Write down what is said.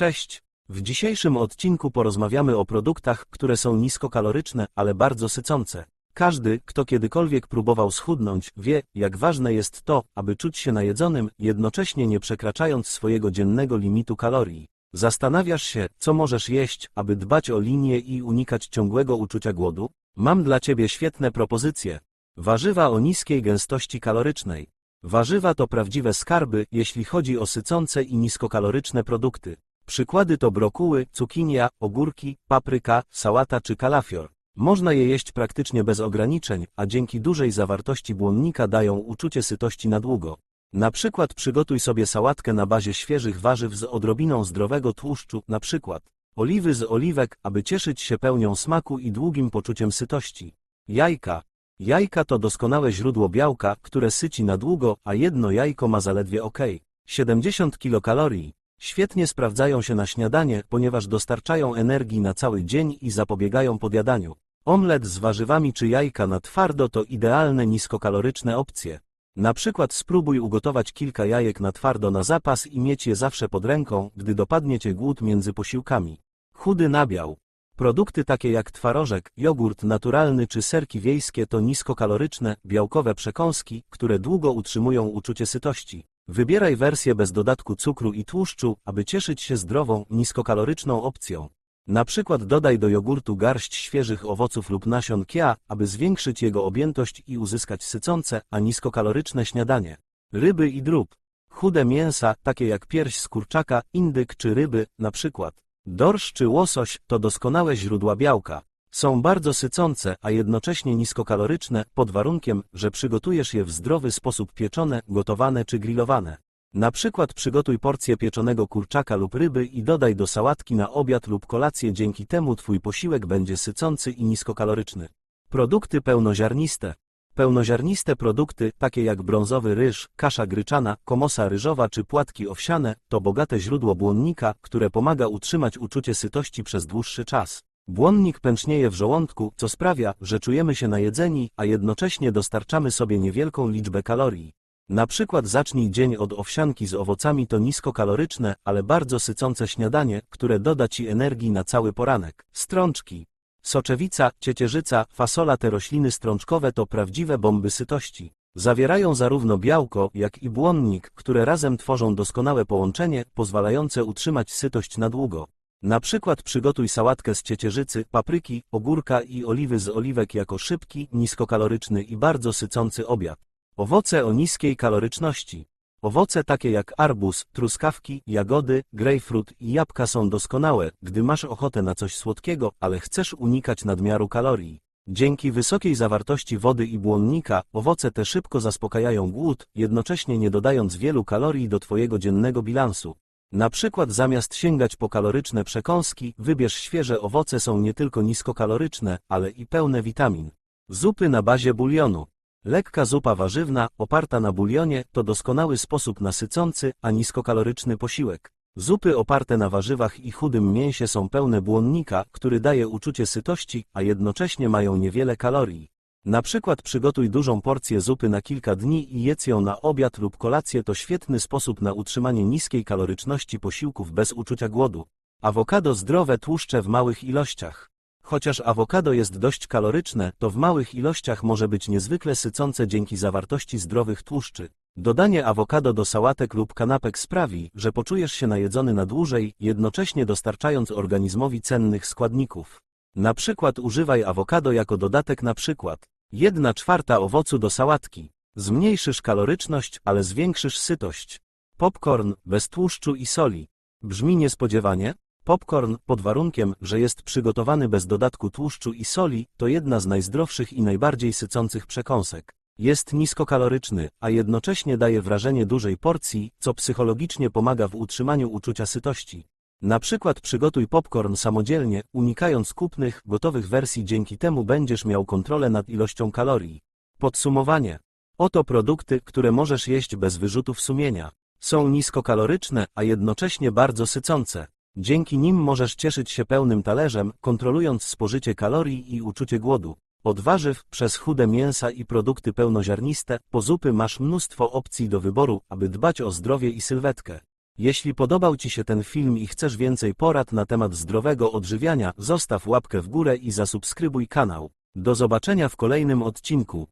Cześć! W dzisiejszym odcinku porozmawiamy o produktach, które są niskokaloryczne, ale bardzo sycące. Każdy, kto kiedykolwiek próbował schudnąć, wie, jak ważne jest to, aby czuć się najedzonym, jednocześnie nie przekraczając swojego dziennego limitu kalorii. Zastanawiasz się, co możesz jeść, aby dbać o linię i unikać ciągłego uczucia głodu? Mam dla Ciebie świetne propozycje. Warzywa o niskiej gęstości kalorycznej. Warzywa to prawdziwe skarby, jeśli chodzi o sycące i niskokaloryczne produkty. Przykłady to brokuły, cukinia, ogórki, papryka, sałata czy kalafior. Można je jeść praktycznie bez ograniczeń, a dzięki dużej zawartości błonnika dają uczucie sytości na długo. Na przykład przygotuj sobie sałatkę na bazie świeżych warzyw z odrobiną zdrowego tłuszczu, na przykład oliwy z oliwek, aby cieszyć się pełnią smaku i długim poczuciem sytości. Jajka. Jajka to doskonałe źródło białka, które syci na długo, a jedno jajko ma zaledwie ok. 70 kilokalorii. Świetnie sprawdzają się na śniadanie, ponieważ dostarczają energii na cały dzień i zapobiegają podjadaniu. Omlet z warzywami czy jajka na twardo to idealne niskokaloryczne opcje. Na przykład spróbuj ugotować kilka jajek na twardo na zapas i mieć je zawsze pod ręką, gdy dopadnie cię głód między posiłkami. Chudy nabiał. Produkty takie jak twarożek, jogurt naturalny czy serki wiejskie to niskokaloryczne, białkowe przekąski, które długo utrzymują uczucie sytości. Wybieraj wersję bez dodatku cukru i tłuszczu, aby cieszyć się zdrową, niskokaloryczną opcją. Na przykład dodaj do jogurtu garść świeżych owoców lub nasion kia, aby zwiększyć jego objętość i uzyskać sycące, a niskokaloryczne śniadanie. Ryby i drób. Chude mięsa, takie jak pierś z kurczaka, indyk czy ryby, na przykład. Dorsz czy łosoś to doskonałe źródła białka. Są bardzo sycące, a jednocześnie niskokaloryczne, pod warunkiem, że przygotujesz je w zdrowy sposób pieczone, gotowane czy grillowane. Na przykład przygotuj porcję pieczonego kurczaka lub ryby i dodaj do sałatki na obiad lub kolację dzięki temu Twój posiłek będzie sycący i niskokaloryczny. Produkty pełnoziarniste. Pełnoziarniste produkty, takie jak brązowy ryż, kasza gryczana, komosa ryżowa czy płatki owsiane, to bogate źródło błonnika, które pomaga utrzymać uczucie sytości przez dłuższy czas. Błonnik pęcznieje w żołądku, co sprawia, że czujemy się najedzeni, a jednocześnie dostarczamy sobie niewielką liczbę kalorii. Na przykład zacznij dzień od owsianki z owocami to niskokaloryczne, ale bardzo sycące śniadanie, które doda Ci energii na cały poranek. Strączki. Soczewica, ciecierzyca, fasola te rośliny strączkowe to prawdziwe bomby sytości. Zawierają zarówno białko, jak i błonnik, które razem tworzą doskonałe połączenie, pozwalające utrzymać sytość na długo. Na przykład przygotuj sałatkę z ciecierzycy, papryki, ogórka i oliwy z oliwek jako szybki, niskokaloryczny i bardzo sycący obiad. Owoce o niskiej kaloryczności. Owoce takie jak arbuz, truskawki, jagody, grejpfrut i jabłka są doskonałe, gdy masz ochotę na coś słodkiego, ale chcesz unikać nadmiaru kalorii. Dzięki wysokiej zawartości wody i błonnika, owoce te szybko zaspokajają głód, jednocześnie nie dodając wielu kalorii do Twojego dziennego bilansu. Na przykład zamiast sięgać po kaloryczne przekąski, wybierz świeże owoce są nie tylko niskokaloryczne, ale i pełne witamin. Zupy na bazie bulionu. Lekka zupa warzywna, oparta na bulionie, to doskonały sposób na a niskokaloryczny posiłek. Zupy oparte na warzywach i chudym mięsie są pełne błonnika, który daje uczucie sytości, a jednocześnie mają niewiele kalorii. Na przykład przygotuj dużą porcję zupy na kilka dni i jedz ją na obiad lub kolację to świetny sposób na utrzymanie niskiej kaloryczności posiłków bez uczucia głodu. Awokado zdrowe tłuszcze w małych ilościach. Chociaż awokado jest dość kaloryczne, to w małych ilościach może być niezwykle sycące dzięki zawartości zdrowych tłuszczy. Dodanie awokado do sałatek lub kanapek sprawi, że poczujesz się najedzony na dłużej, jednocześnie dostarczając organizmowi cennych składników. Na przykład używaj awokado jako dodatek na przykład 1 czwarta owocu do sałatki. Zmniejszysz kaloryczność, ale zwiększysz sytość. Popcorn, bez tłuszczu i soli. Brzmi niespodziewanie? Popcorn, pod warunkiem, że jest przygotowany bez dodatku tłuszczu i soli, to jedna z najzdrowszych i najbardziej sycących przekąsek. Jest niskokaloryczny, a jednocześnie daje wrażenie dużej porcji, co psychologicznie pomaga w utrzymaniu uczucia sytości. Na przykład przygotuj popcorn samodzielnie, unikając kupnych, gotowych wersji dzięki temu będziesz miał kontrolę nad ilością kalorii. Podsumowanie. Oto produkty, które możesz jeść bez wyrzutów sumienia. Są niskokaloryczne, a jednocześnie bardzo sycące. Dzięki nim możesz cieszyć się pełnym talerzem, kontrolując spożycie kalorii i uczucie głodu. Od warzyw, przez chude mięsa i produkty pełnoziarniste, po zupy masz mnóstwo opcji do wyboru, aby dbać o zdrowie i sylwetkę. Jeśli podobał Ci się ten film i chcesz więcej porad na temat zdrowego odżywiania, zostaw łapkę w górę i zasubskrybuj kanał. Do zobaczenia w kolejnym odcinku.